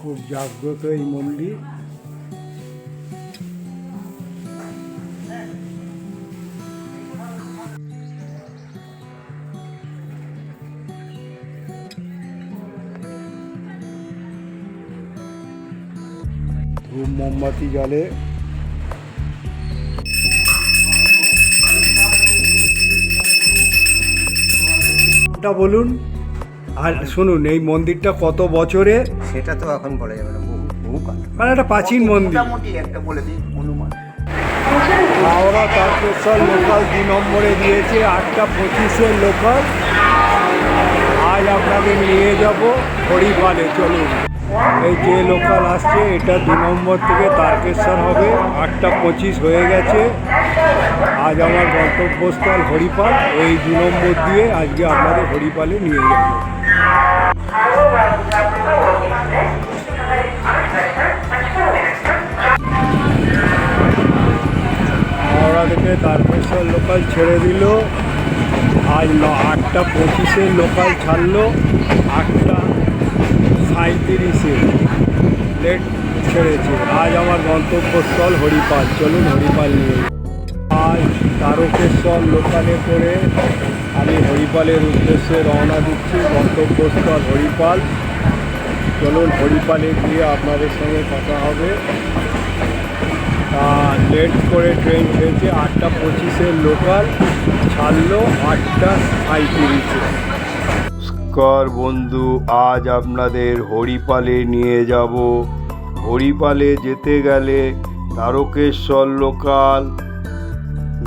খুব জাগ্রত এই মন্দির। মোমবাতি জলে বলুন আর শুনুন এই মন্দিরটা কত বছরে? সেটা তো এখন বলা যাবে না বহু বহু কাল। মানে একটা প্রাচীন মন্দির। মোটামুটি একটা বলে দিই অনুমান। হাওড়া তারকেশ্বর লোকাল দুই নম্বরে দিয়েছে আটটা পঁচিশের লোকাল। আজ আপনাদের নিয়ে যাব হরিপালে চলুন। এই যে লোকাল আসছে, এটা দু নম্বর থেকে তারকেশ্বর হবে। আটটা পঁচিশ হয়ে গেছে। আজ আমার গন্তব্যস্থল হরিপাল। এই দু নম্বর দিয়ে আজকে আপনাদের হরিপালে নিয়ে যাব। থেকে তারকেশ্বর লোকাল ছেড়ে দিল। আজ আটটা পঁচিশে লোকাল ছাড়লো। আটটা সাঁত্রিশে লেট ছেড়েছে। আজ আমার গন্তব্যস্থল হরিপাল। চলুন হরিপাল নিয়ে আজ তারকেশ্বর লোকালে করে আমি হরিপালের উদ্দেশ্যে রওনা দিচ্ছি গন্তব্যস্থল হরিপাল। চলুন হরিপালে গিয়ে আপনাদের সঙ্গে কথা হবে। লেট করে ট্রেন হয়েছে আটটা পঁচিশের লোকাল ছাড়লো আটটা সাঁত্রিশে নমস্কার বন্ধু, আজ আপনাদের হরিপালে নিয়ে যাব। হরিপালে যেতে গেলে তারকেশ্বর লোকাল,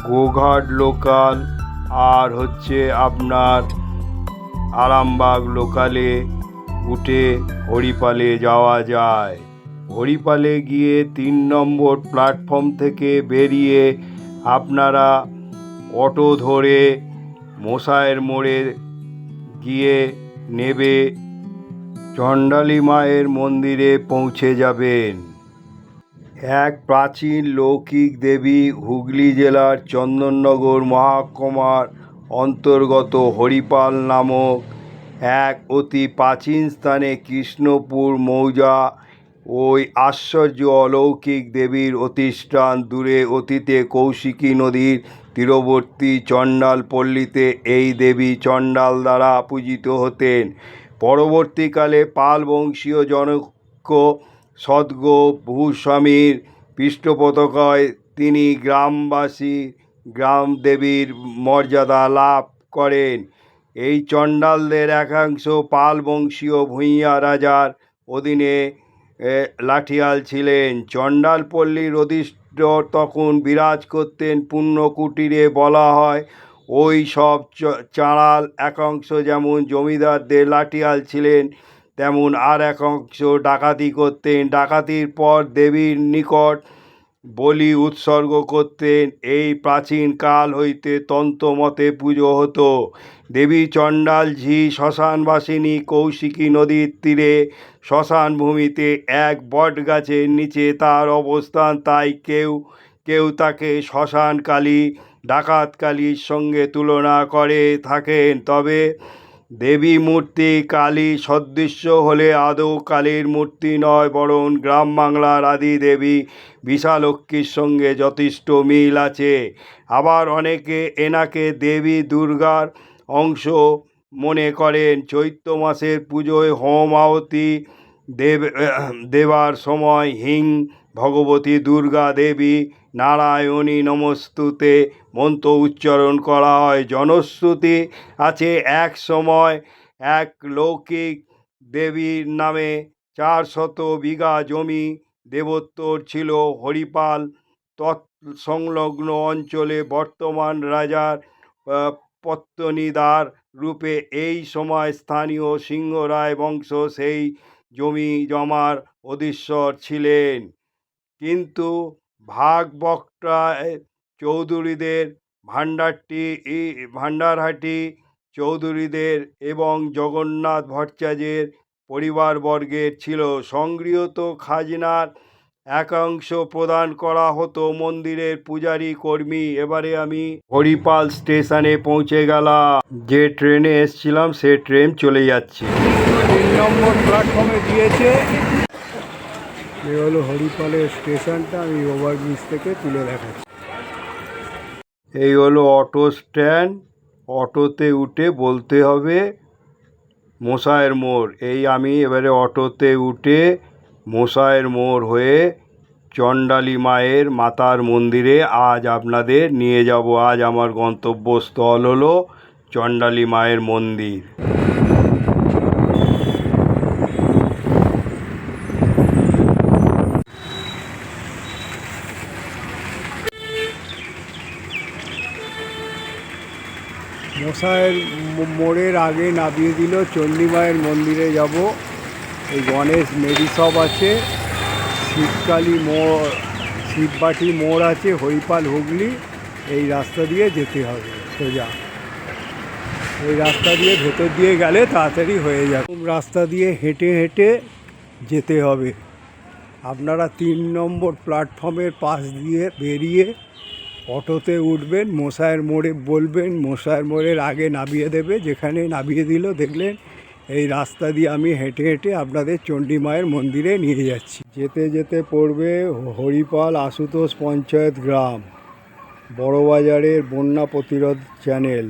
গোঘাট লোকাল, আর হচ্ছে আপনার আরামবাগ লোকালে উঠে হরিপালে যাওয়া যায়। হরিপালে গিয়ে তিন নম্বর প্ল্যাটফর্ম থেকে বেরিয়ে আপনারা অটো ধরে মশায়ের মোড়ে গিয়ে নেবে, চণ্ডালী মায়ের মন্দিরে পৌঁছে যাবেন। এক প্রাচীন লৌকিক দেবী হুগলি জেলার চন্দননগর মহাকুমার অন্তর্গত হরিপাল নামক এক অতি প্রাচীন স্থানে কৃষ্ণপুর মৌজা ওই আশ্চর্য অলৌকিক দেবীর অতিষ্ঠান দূরে অতীতে কৌশিকী নদীর তীরবর্তী চণ্ডাল পল্লীতে এই দেবী চণ্ডাল দ্বারা পূজিত হতেন। পরবর্তীকালে পাল বংশীয় জনক সদ্গ ভূস্বামীর পৃষ্ঠপোষকতায় তিনি গ্রামবাসী, গ্রাম দেবীর মর্যাদা লাভ করেন। এই চণ্ডালদের একাংশ পাল বংশীয় ভূঁইয়া রাজার অধীনে লাঠিয়াল ছিলেন। চণ্ডালপল্লীর অধিষ্ঠ তখন বিরাজ করতেন পুণ্যকুটিরে বলা হয়। ওই সব চাঁড়াল একাংশ যেমন জমিদারদের লাঠিয়াল ছিলেন, তেমন আর এক অংশ ডাকাতি করতেন। ডাকাতির পর দেবীর নিকট বলি উৎসর্গ করতেন। এই প্রাচীন কাল হইতে তন্ত্রমতে পুজো হতো। দেবী চণ্ডাল ঝি শ্মশানবাসিনী কৌশিকী নদীর তীরে শ্মশান ভূমিতে এক বট গাছের নিচে তার অবস্থান, তাই কেউ কেউ তাকে শ্মশান কালী ডাকাত কালীর সঙ্গে তুলনা করে থাকেন। তবে দেবী মূর্তি কালী সদৃশ্য হলে আদৌ কালীর মূর্তি নয়, বরং গ্রাম বাংলার আদি দেবী বিশালক্ষীর সঙ্গে যথেষ্ট মিল আছে। আবার অনেকে এনাকে দেবী দুর্গার অংশ মনে করেন, চৈত্র মাসের পুজোয় হোম আহতি, দেব, দেবার সময় হিং, ভগবতী দুর্গা দেবী, নারায়ণী নমস্তুতে মন্ত্র উচ্চারণ করা হয়, জনশ্রুতি আছে এক সময় এক লৌকিক দেবীর নামে চার শত বিঘা জমি দেবোত্তর ছিল হরিপাল তৎ সংলগ্ন অঞ্চলে বর্তমান রাজার পত্তনিদার রূপে এই সময় স্থানীয় সিংহরায় বংশ সেই জমি জমার অধীশ্বর ছিলেন। কিন্তু ভাগ বকরা চৌধুরীদের ভাণ্ডারটি ভাণ্ডারহাটি চৌধুরীদের এবং জগন্নাথ ভট্টাচার্যের পরিবারবর্গের ছিল। সংগৃহীত খাজনার একাংশ প্রদান করা হতো মন্দিরের পূজারী কর্মী। এবারে আমি হরিপাল স্টেশনে পৌঁছে গেলাম। যে ট্রেনে এসছিলাম সে ট্রেন চলে যাচ্ছে। তিন নম্বর প্ল্যাটফর্মে দিয়েছে। এই হলো হরিপালের স্টেশনটা আমি ওভারব্রিজ থেকে তুলে দেখাচ্ছি। এই হলো অটো স্ট্যান্ড। অটোতে উঠে বলতে হবে মশায়ের মোড়। এই আমি এবারে অটোতে উঠে মশায়ের মোড় হয়ে চণ্ডালী মায়ের মাতার মন্দিরে আজ আপনাদের নিয়ে যাব। আজ আমার গন্তব্যস্থল হলো চণ্ডালী মায়ের মন্দির। মশাইয়ের মো- মোড়ের আগে নামিয়ে দিল চণ্ডী মায়ের মন্দিরে যাব। এই গণেশ মেডিসব আছে শিবকালী মোড় শিববাটি মোড় আছে হরিপাল হুগলি, এই রাস্তা দিয়ে যেতে হবে সোজা। এই রাস্তা দিয়ে ভেতর দিয়ে গেলে তাড়াতাড়ি হয়ে যাবে। রাস্তা দিয়ে হেঁটে হেঁটে যেতে হবে। আপনারা তিন নম্বর প্ল্যাটফর্মের পাশ দিয়ে বেরিয়ে অটোতে উঠবেন, মশায়ের মোড়ে বলবেন, মশায়ের মোড়ের আগে নামিয়ে দেবে, যেখানে নামিয়ে দিল দেখলেন এই রাস্তা দিয়ে আমি হেঁটে হেঁটে আপনাদের চণ্ডী মায়ের মন্দিরে নিয়ে যাচ্ছি। যেতে যেতে পড়বে হরিপাল আশুতোষ পঞ্চায়েত গ্রাম, বড়বাজারের বন্যা প্রতিরোধ চ্যানেল।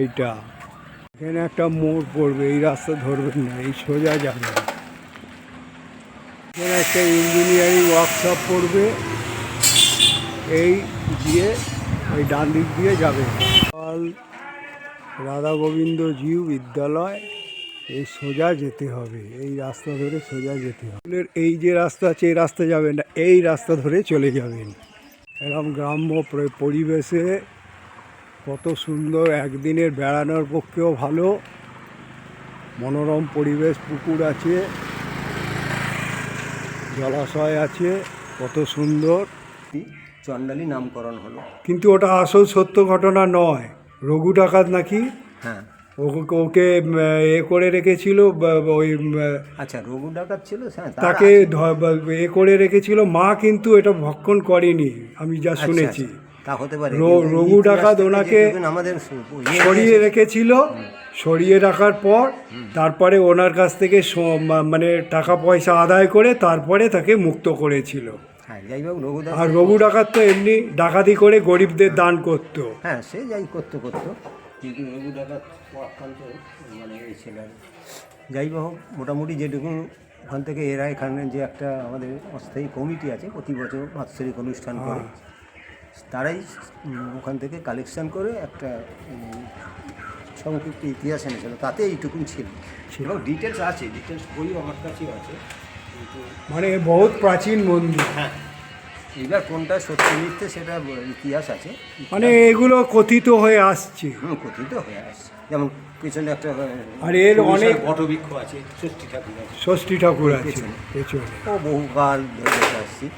এইটা। এখানে একটা মোড় পড়বে, এই রাস্তা ধরবেন না, এই সোজা যাবেন এখানে একটা ইঞ্জিনিয়ারিং ওয়ার্কশপ পড়বে, এই দিয়ে ওই ডান দিক দিয়ে যাবে। রাধা গোবিন্দ জিউ বিদ্যালয় এই সোজা যেতে হবে এই রাস্তা ধরে সোজা যেতে হবে। এই যে রাস্তা আছে এই রাস্তা যাবেন না এই রাস্তা ধরে চলে যাবেন। এরকম গ্রাম্য পরি- পরিবেশে কত সুন্দর একদিনের বেড়ানোর পক্ষেও ভালো। মনোরম পরিবেশ পুকুর আছে জলাশয় আছে কত সুন্দর। চণ্ডালী নামকরণ হলো। কিন্তু ওটা আসল সত্য ঘটনা নয়। রঘু ডাকাত নাকি? হ্যাঁ। ওকে এ করে রেখেছিল ওই আচ্ছা রঘু ডাকাত ছিল? হ্যাঁ তাকে এ করে রেখেছিল। মা কিন্তু এটা ভক্ষণ করেনি আমি যা আচ্ছা, শুনেছি। আচ্ছা, তা হতে পারে। রঘু ডাকাত ওনাকে আমাদের ইয়ে সরিয়ে রেখেছিল। সরিয়ে রাখার পর তারপরে ওনার কাছ থেকে মানে টাকা পয়সা আদায় করে তারপরে তাকে মুক্ত করেছিল। যাই হোক রঘু আর রঘু ডাকাত তো এমনি ডাকাতি করে গরিবদের দান করতো। হ্যাঁ সে যাই করতে করতো। কিন্তু রঘু ডাকাত আক্রান্ত মানে এই ছিল যাই হোক মোটামুটি যেটুকু ওখান থেকে এরা এখানে যে একটা আমাদের অস্থায়ী কমিটি আছে প্রতি বছর বাৎসরিক অনুষ্ঠান করে। তারাই ওখান থেকে কালেকশন করে একটা সংক্ষিপ্ত ইতিহাস এনেছিল। তাতে এইটুকুন ছিল। এবং ডিটেলস আছে ডিটেলস বইও আমার কাছেও আছে। মানে বহুত প্রাচীন মন্দির। হ্যাঁ। এবার কোনটা সত্যি মিথ্যে সেটা ইতিহাস আছে। মানে এগুলো কথিত হয়ে আসছে। হুম কথিত হয়ে আসছে। যেমন পেছনে একটা আর এর অনেক- বটবৃক্ষ আছে ষষ্ঠী ঠাকুর আছে। ষষ্ঠী ঠাকুর আছে পেছনে। ও বহুকাল ধরে আসছি।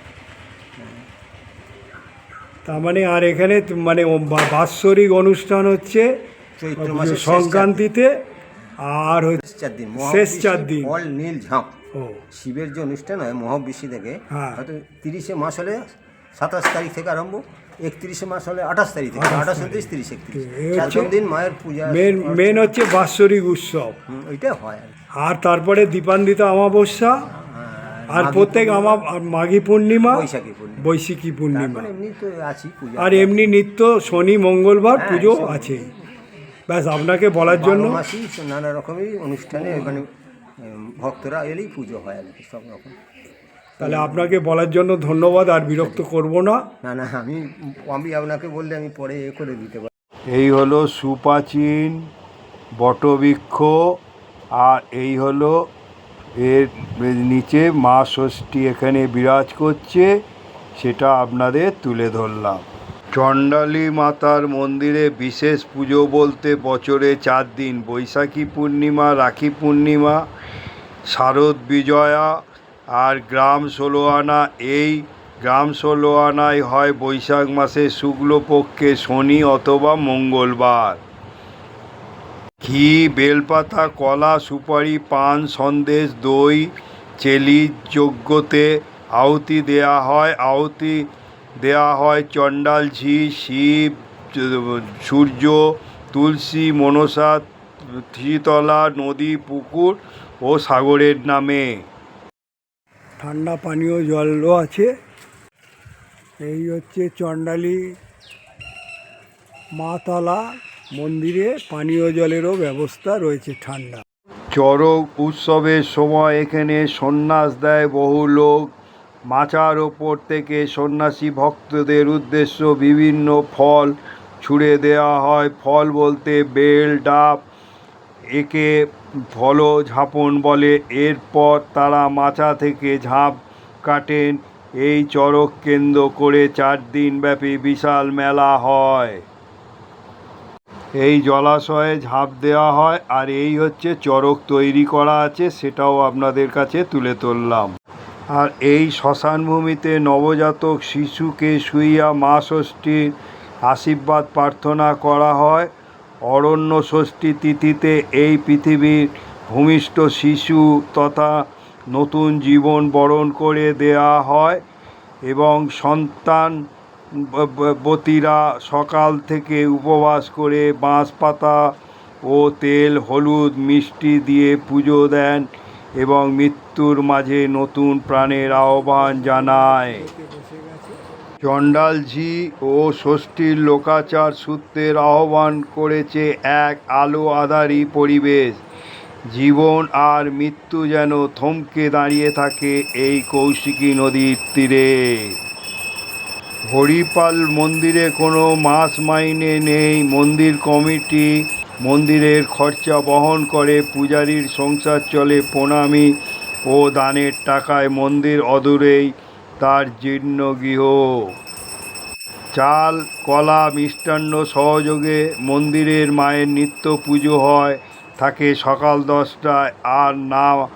তার মানে আর এখানে মানে বাৎসরিক অনুষ্ঠান হচ্ছে সংক্রান্তিতে আর হচ্ছে চার দিন শেষ চার দিন। ফল নীল ঝাঁপ। শিবের যে অনুষ্ঠান হয় মহাবিশ্বী থেকে হ্যাঁ। হয়তো তিরিশে মাস হলে সাতাশ তারিখ থেকে আরম্ভ একত্রিশে মাস হলে আঠাশ তারিখ থেকে আঠাশ উনত্রিশ তিরিশ একত্রিশ। চার দিন মায়ের পূজা। মেন মেন হচ্ছে বাৎসরিক উৎসব। ওইটা হয় আর তারপরে দীপান্বিতা অমাবস্যা আর প্রত্যেক আমা আর মাঘী পূর্ণিমা বৈশাখী পূর্ণিমা। আর এমনি নিত্য শনি মঙ্গলবার হ্যাঁ, পুজো আছে। ব্যাস আপনাকে বলার জন্য মাসই নানা রকমের অনুষ্ঠানে উম, ভক্তরা এলেই পুজো হয় আর কি সব রকম। তাহলে আপনাকে বলার জন্য ধন্যবাদ আর বিরক্ত করব না। না না আমি আমি আপনাকে বললে আমি পরে এ করে দিতে পারি এই হলো সুপ্রাচীন বটবৃক্ষ আর এই হলো এর নিচে মা ষষ্ঠী এখানে বিরাজ করছে সেটা আপনাদের তুলে ধরলাম। চণ্ডালী মাতার মন্দিরে বিশেষ পুজো বলতে বছরে চার দিন। বৈশাখী পূর্ণিমা, রাখি পূর্ণিমা, শারদ বিজয়া আর গ্রাম ষোলো আনা এই গ্রাম ষোলো আনায় হয় বৈশাখ মাসে শুক্লপক্ষে শনি অথবা মঙ্গলবার। ঘি, বেলপাতা, কলা, সুপারি, পান, সন্দেশ, দই চেলি যজ্ঞতে আহুতি দেয়া হয়। আহুতি দেয়া হয় চণ্ডাল ঝি শিব সূর্য তুলসী মনসা শীতলা নদী পুকুর ও সাগরের নামে। ঠান্ডা পানীয় জলও আছে। এই হচ্ছে চণ্ডালী মাতলা মন্দিরে পানীয় জলেরও ব্যবস্থা রয়েছে ঠান্ডা। চড়ক উৎসবের সময় এখানে সন্ন্যাস দেয় বহু লোক। মাচার ওপর থেকে সন্ন্যাসী ভক্তদের উদ্দেশ্য বিভিন্ন ফল ছুঁড়ে দেওয়া হয়। ফল বলতে বেল, ডাব, একে ফল ঝাপন বলে। এরপর তারা মাচা থেকে ঝাঁপ কাটেন। এই চড়ক কেন্দ্র করে চার দিন ব্যাপী বিশাল মেলা হয়। এই জলাশয়ে ঝাঁপ দেওয়া হয়। আর এই হচ্ছে চড়ক তৈরি করা আছে, সেটাও আপনাদের কাছে তুলে ধরলাম। আর এই শ্মশান ভূমিতে নবজাতক শিশুকে শুইয়া মা ষষ্ঠীর আশীর্বাদ প্রার্থনা করা হয়। অরণ্য ষষ্ঠী তিথিতে এই পৃথিবীর ভূমিষ্ঠ শিশু তথা নতুন জীবন বরণ করে দেয়া হয় এবং সন্তান বতীরা সকাল থেকে উপবাস করে বাঁশ পাতা ও তেল, হলুদ, মিষ্টি দিয়ে পুজো দেন। এবং মৃত্যুর মাঝে নতুন প্রাণের আহ্বান জানায়। চণ্ডালঝি ও ষষ্ঠীর লোকাচার সূত্রের আহ্বান করেছে এক আলো আধারী পরিবেশ। জীবন আর মৃত্যু যেন থমকে দাঁড়িয়ে থাকে এই কৌশিকী নদীর তীরে। হরিপাল মন্দিরে কোনো মাস মাইনে নেই, মন্দির কমিটি মন্দিরের খরচা বহন করে পূজারীর সংসার চলে প্রণামী ও দানের টাকায় মন্দির অদূরেই তার জীর্ণ গৃহ। চাল, কলা, মিষ্টান্ন সহযোগে মন্দিরের মায়ের নিত্য পুজো হয়, থাকে সকাল দশটায় আর না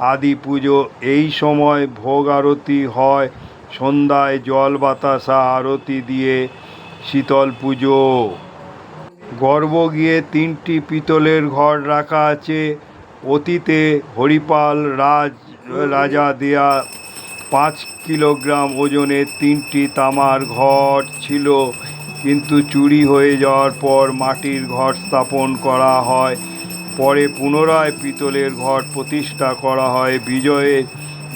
আদি পুজো। এই সময় ভোগ আরতি হয়, সন্ধ্যায় জল বাতাসা আরতি দিয়ে শীতল পুজো। গর্ভ গিয়ে তিনটি পিতলের ঘর রাখা আছে। অতীতে হরিপাল রাজ, রাজা দেয়া পাঁচ কিলোগ্রাম ওজনের তিনটি তামার ঘর ছিল। কিন্তু চুরি হয়ে যাওয়ার পর মাটির ঘর স্থাপন করা হয়। পরে পুনরায় পিতলের ঘর প্রতিষ্ঠা করা হয়। বিজয়ের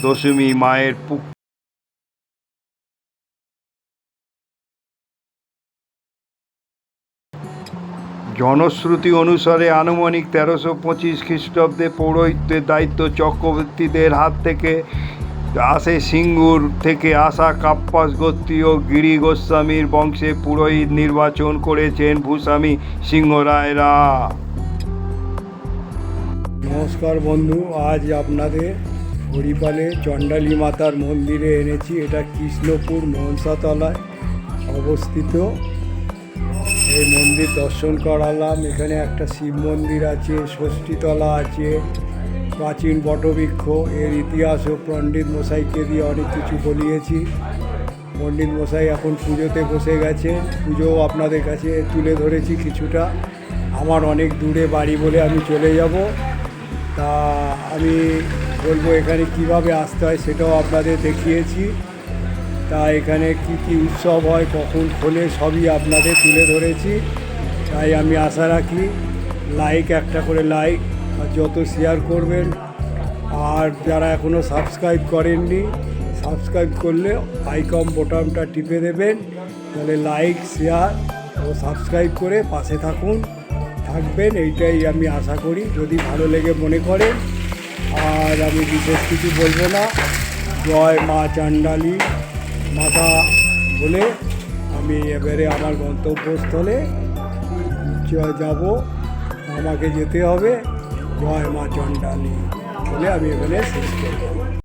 দশমী মায়ের জনশ্রুতি অনুসারে আনুমানিক তেরোশো পঁচিশ খ্রিস্টাব্দে পৌরোহিত্যের দায়িত্ব চক্রবর্তীদের হাত থেকে আসে সিঙ্গুর থেকে আসা কাপ্পাস গোত্রীয় গিরি গোস্বামীর বংশে পুরোহিত নির্বাচন করেছেন ভূস্বামী সিংহ রায়রা। নমস্কার বন্ধু, আজ আপনাদের হরিপালে চণ্ডালী মাতার মন্দিরে এনেছি। এটা কৃষ্ণপুর মনসাতলায় অবস্থিত। এই মন্দির দর্শন করালাম। এখানে একটা শিব মন্দির আছে, ষষ্ঠীতলা আছে, প্রাচীন বটবৃক্ষ, এর ইতিহাসও পণ্ডিত মশাইকে দিয়ে অনেক কিছু বলিয়েছি। পণ্ডিত মশাই এখন পুজোতে বসে গেছে। পুজোও আপনাদের কাছে তুলে ধরেছি কিছুটা। আমার অনেক দূরে বাড়ি বলে আমি চলে যাব। তা আমি বলব এখানে কীভাবে আসতে হয় সেটাও আপনাদের দেখিয়েছি। তা এখানে কি কি উৎসব হয়, কখন খোলে, সবই আপনাদের তুলে ধরেছি। তাই আমি আশা রাখি লাইক একটা করে লাইক আর যত শেয়ার করবেন, আর যারা এখনও সাবস্ক্রাইব করেননি সাবস্ক্রাইব করলে আইকম বোতামটা টিপে দেবেন, তাহলে লাইক শেয়ার ও সাবস্ক্রাইব করে পাশে থাকুন, থাকবেন, এইটাই আমি আশা করি। যদি ভালো লেগে মনে করেন আর আমি বিশেষ কিছু বলব না। জয় মা চান্ডালী। মাতা বলে আমি এবারে আমার গন্তব্যস্থলে যাব। আমাকে যেতে হবে। জয় মা চণ্ডালী বলে আমি এখানে শেষ করব